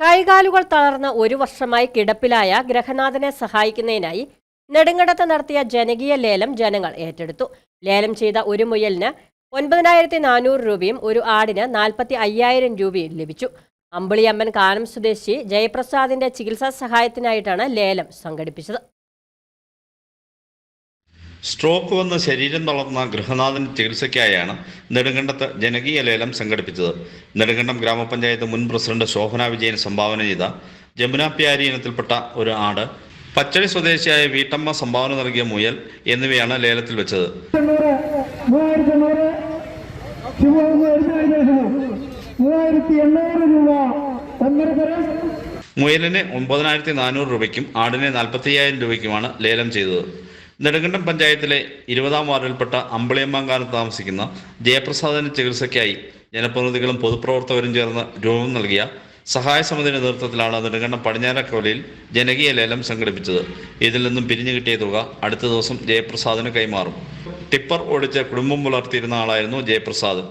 കൈകാലുകൾ തളർന്ന ഒരു വർഷമായി കിടപ്പിലായ ഗ്രഹനാഥനെ സഹായിക്കുന്നതിനായി നെടുങ്കടത്ത് നടത്തിയ ജനകീയ ലേലം ജനങ്ങൾ ഏറ്റെടുത്തു. ലേലം ചെയ്ത ഒരു മുയലിന് ഒൻപതിനായിരത്തി നാനൂറ് രൂപയും ഒരു ആടിന് നാൽപ്പത്തി അയ്യായിരം രൂപയും ലഭിച്ചു. അമ്പിളിയമ്മൻ കാനം സ്വദേശി ജയപ്രസാദിന്റെ ചികിത്സാ സഹായത്തിനായിട്ടാണ് ലേലം സംഘടിപ്പിച്ചത്. സ്ട്രോക്ക് വന്ന് ശരീരം തളർന്ന ഗൃഹനാഥൻ ചികിത്സയ്ക്കായാണ് നെടുങ്കണ്ടത്ത് ജനകീയ ലേലം സംഘടിപ്പിച്ചത്. നെടുങ്കണ്ടം ഗ്രാമപഞ്ചായത്ത് മുൻ പ്രസിഡന്റ് ശോഭന വിജയൻ സംഭാവന ചെയ്ത ജമുന പ്യാരി ഇനത്തിൽപ്പെട്ട ഒരു ആട് പച്ചടി സ്വദേശിയായ വീട്ടമ്മ സംഭാവന നൽകിയ മുയൽ എന്നിവയാണ് ലേലത്തിൽ വെച്ചത്. മുയലിന് ഒമ്പതിനായിരത്തി നാനൂറ് രൂപയ്ക്കും ആടിനെ നാൽപ്പത്തി അയ്യായിരം രൂപയ്ക്കുമാണ് ലേലം ചെയ്തത്. നെടുങ്കണ്ടം പഞ്ചായത്തിലെ ഇരുപതാം വാർഡിൽപ്പെട്ട അമ്പളിയമ്മാങ്കാലത്ത് താമസിക്കുന്ന ജയപ്രസാദിന് ചികിത്സയ്ക്കായി ജനപ്രതിനിധികളും പൊതുപ്രവർത്തകരും ചേർന്ന് രൂപം നൽകിയ സഹായ സമിതിയുടെ നേതൃത്വത്തിലാണ് നെടുങ്കണ്ടം പടിഞ്ഞാറക്കവലയിൽ ജനകീയ ലേലം സംഘടിപ്പിച്ചത്. ഇതിൽ നിന്നും പിരിഞ്ഞു കിട്ടിയ തുക അടുത്ത ദിവസം ജയപ്രസാദിന് കൈമാറും. ടിപ്പർ ഓടിച്ച് കുടുംബം പുലർത്തിയിരുന്ന ആളായിരുന്നു ജയപ്രസാദ്.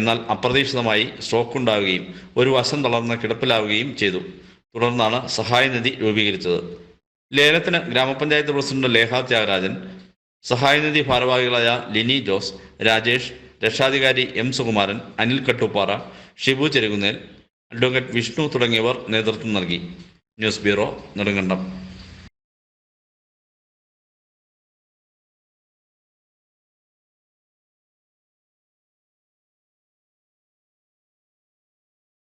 എന്നാൽ അപ്രതീക്ഷിതമായി സ്ട്രോക്ക് ഉണ്ടാവുകയും ഒരു വശം തളർന്ന് കിടപ്പിലാവുകയും ചെയ്തു. തുടർന്നാണ് സഹായനിധി രൂപീകരിച്ചത്. ലേലത്തിന് ഗ്രാമപഞ്ചായത്ത് പ്രസിഡന്റ് ലേഹ ത്യാഗരാജൻ സഹായനിധി ഭാരവാഹികളായ ലിനി ജോസ് രാജേഷ് രക്ഷാധികാരി എം സുകുമാരൻ അനിൽ കട്ടുപ്പാറ ഷിബു ചെരുകുന്നേൽ അഡ്വക്കേറ്റ് വിഷ്ണു തുടങ്ങിയവർ നേതൃത്വം നൽകി. News bureau Nedumkandam.